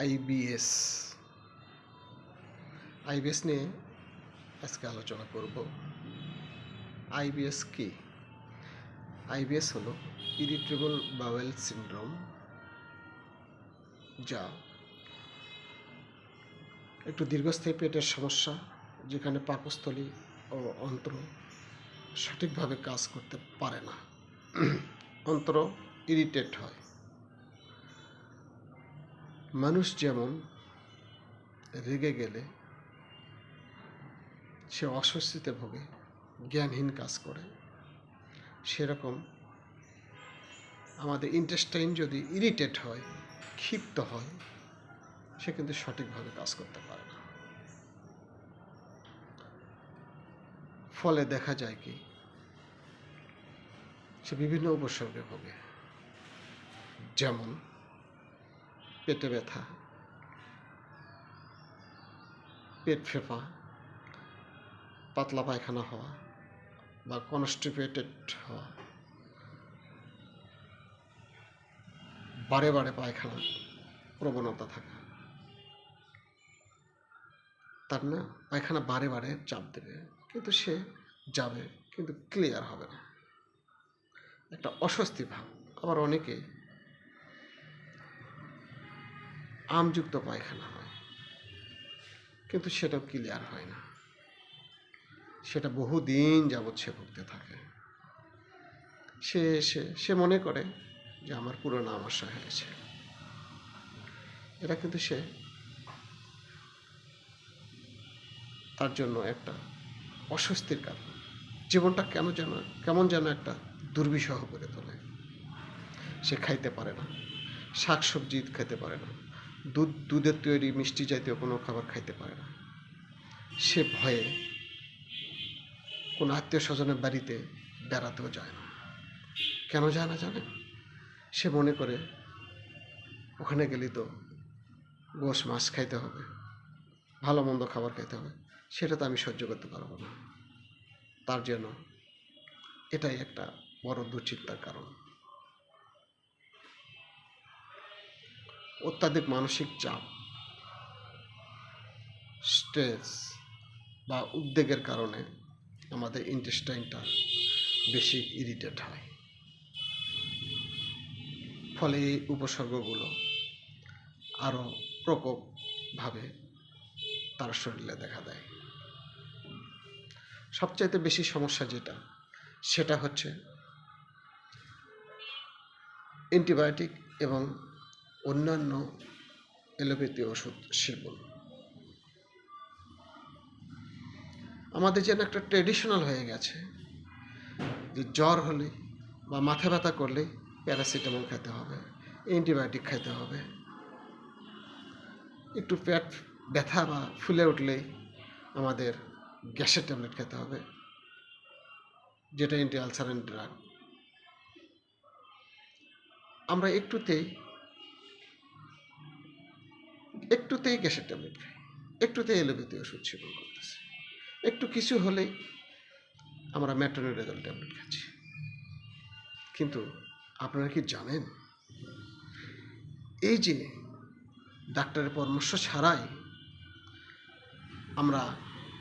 IBS IBS নিয়ে আজকে আলোচনা করব। আইবিএস কি? আইবিএস হলো ইরিটেবল বাওয়েল সিনড্রোম, যা একটু দীর্ঘস্থায়ী পেটের সমস্যা, যেখানে পাকস্থলী ও অন্ত্র সঠিকভাবে কাজ করতে পারে না। অন্ত্র ইরিটেট হয়। মানুষ যেমন রেগে গেলে সে অস্বস্তিতে ভোগে, জ্ঞানহীন কাজ করে, সেরকম আমাদের ইন্টেস্টাইন যদি ইরিটেট হয়, ক্ষিপ্ত হয়, সে কিন্তু সঠিকভাবে কাজ করতে পারে না। ফলে দেখা যায় কি, সে বিভিন্ন উপসর্গে ভোগে। যেমন পেটে ব্যথা, পেট ফেঁপা পাতলা পায়খানা হওয়া বা কনস্টিপেটেড হওয়া, বারে বারে পায়খানা প্রবণতা থাকা। তার না পায়খানা বারে বারে চাপ দেবে, কিন্তু সে যাবে, কিন্তু ক্লিয়ার হবে না। একটা অস্বস্তি ভাব। আবার অনেকে আমযুক্ত পায়খানা হয়। কিন্তু সেটাও ক্লিয়ার হয় না। সেটা বহুদিন যাবৎ সে ভুগতে থাকে। সে এসে সে মনে করে যে আমার পুরনো আমাশা হয়েছে এটা কিন্তু সে তার জন্য একটা অস্বস্তির কারণ। জীবনটা কেন যেন, কেমন যেন একটা দুর্বিষহ করে তোলে। সে খাইতে পারে না। শাক সবজি খেতে পারে না। দুধ, দুধের তৈরি মিষ্টি জাতীয় কোনো খাবার খাইতে পারে না। সে ভয়ে কোনো আত্মীয় স্বজনের বাড়িতে বেড়াতেও যায় না। কেন যায় না জানে সে মনে করে, ওখানে গেলে তো গোশ মাছ খাইতে হবে, ভালো মন্দ খাবার খাইতে হবে, সেটা তো আমি সহ্য করতে পারব না। তার জন্য এটাই একটা বড় দুশ্চিন্তার কারণ। অত্যাধিক মানসিক চাপ স্ট্রেস বা উদ্বেগের কারণে আমাদের ইন্টেস্টাইনটা বেশি ইরিটেট হয়। ফলে এই উপসর্গগুলো আরও প্রকোপভাবে তার শরীরে দেখা দেয়। সবচাইতে বেশি সমস্যা যেটা, সেটা হচ্ছে অ্যান্টিবায়োটিক এবং অন্যান্য এলোপ্যাথি ওষুধ সেবন আমাদের যেন একটা ট্রেডিশনাল হয়ে গেছে যে জ্বর হলে বা মাথা ব্যথা করলে প্যারাসিটামল খেতে হবে অ্যান্টিবায়োটিক খেতে হবে। একটু পেট ব্যথা বা ফুলে উঠলে আমাদের গ্যাসের ট্যাবলেট খেতে হবে, যেটা অ্যান্টি আলসারেন্ট ড্রাগ আমরা একটুতেই একটুতেই গ্যাসের ট্যাবলেট একটুতেই এলোপ্যাথি ওষুধ সেবন করতেছি। একটু কিছু হলেই আমরা ম্যাট্রোনিডাজল ট্যাবলেট খাচ্ছি। কিন্তু আপনারা কি জানেন? এই যে ডাক্তারের পরামর্শ ছাড়াই আমরা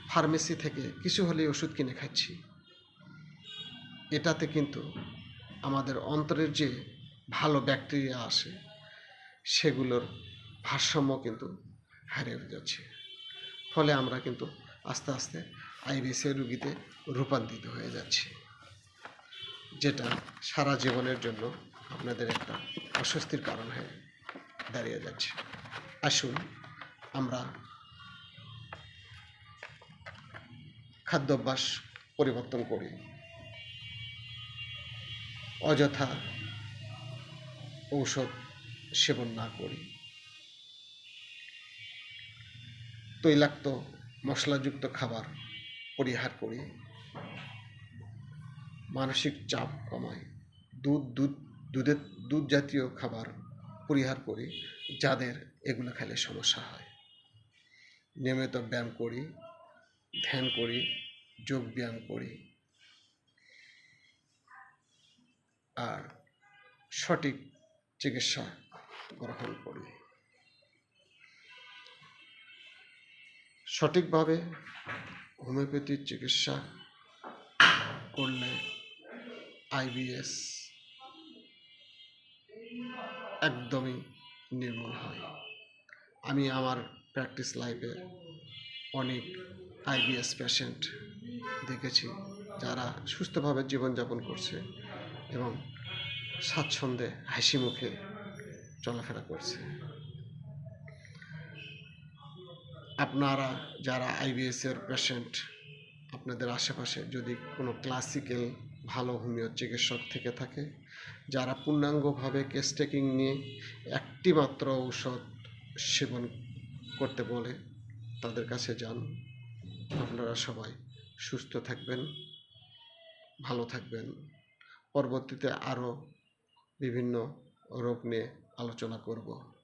ফার্মেসি থেকে কিছু হলেই ওষুধ কিনে খাচ্ছি, এটাতে কিন্তু আমাদের অন্তরের যে ভালো ব্যাকটেরিয়া আসে, সেগুলোর ভারসাম্য কিন্তু হারিয়ে যাচ্ছে। ফলে আমরা কিন্তু আস্তে আস্তে আইবিসের রুগীতে রূপান্তরিত হয়ে যাচ্ছি। যেটা সারা জীবনের জন্য আপনাদের একটা অস্বস্তির কারণ হয়ে দাঁড়িয়ে যাচ্ছে। আসুন আমরা খাদ্যাভ্যাস পরিবর্তন করি। অযথা ঔষধ সেবন না করি। তৈলাক্ত, মশলাযুক্ত খাবার পরিহার করি। মানসিক চাপ কমাই। দুধ দুধ, দুধের, দুধ জাতীয় খাবার পরিহার করি যাদের এগুলো খেলে সমস্যা হয়। নিয়মিত ব্যায়াম করি, ধ্যান করি, যোগ ব্যায়াম করি। আর সঠিক চিকিৎসা গ্রহণ করি। সঠিকভাবে হোমিওপ্যাথির চিকিৎসা করলে আইবিএস একদমই নির্মূল হয়। আমি আমার প্র্যাকটিস লাইফে অনেক আইবিএস পেশেন্ট দেখেছি যারা সুস্থভাবে জীবনযাপন করছে এবং স্বাচ্ছন্দ্যে হাসি মুখে চলাফেরা করছে। আপনারা যারা আইবিএস এর পেশেন্ট আপনাদের আশেপাশে যদি কোনো ক্লাসিক্যাল ভালো হোমিও চিকিৎসক থেকে থাকে, যারা পূর্ণাঙ্গভাবে কেস টেকিং নিয়ে একটি মাত্র ঔষধ সেবন করতে বলে, তাদের কাছে যান। আপনারা সবাই সুস্থ থাকবেন, ভালো থাকবেন। পরবর্তীতে আরও বিভিন্ন রোগ নিয়ে আলোচনা করব।